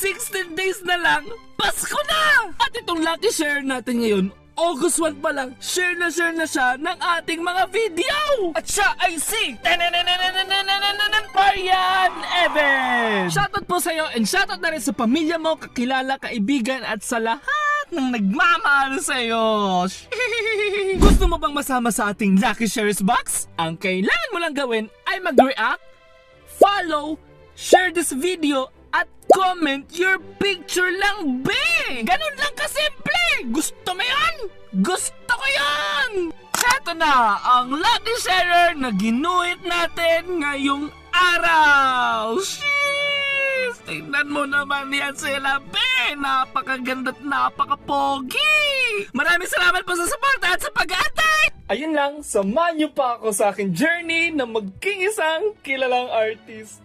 16 days na lang, Pasko na! At itong lucky share natin ngayon, August 1 pa lang, share na share na siya ng ating mga video! At siya ay si Marian Evans! Shoutout po sa'yo and shoutout na rin sa pamilya mo, kakilala, kaibigan at sa lahat ng nagmamahal sa'yo! Gusto mo bang masama sa ating Lucky Shares Box? Ang kailangan mo lang gawin ay mag-react, follow, share this video, at comment your picture lang, be! Ganun lang kasimple! Gusto mo yan? Gusto ko yan! Eto na, ang lucky sharer na ginuhit natin ngayong araw! Sheesh! Tingnan mo naman yan sila, be! Napakaganda at napakapogi! Maraming salamat po sa suporta at sa pag-aantay! Ayun lang, samahan niyo pa ako sa aking journey na maging isang kilalang artist.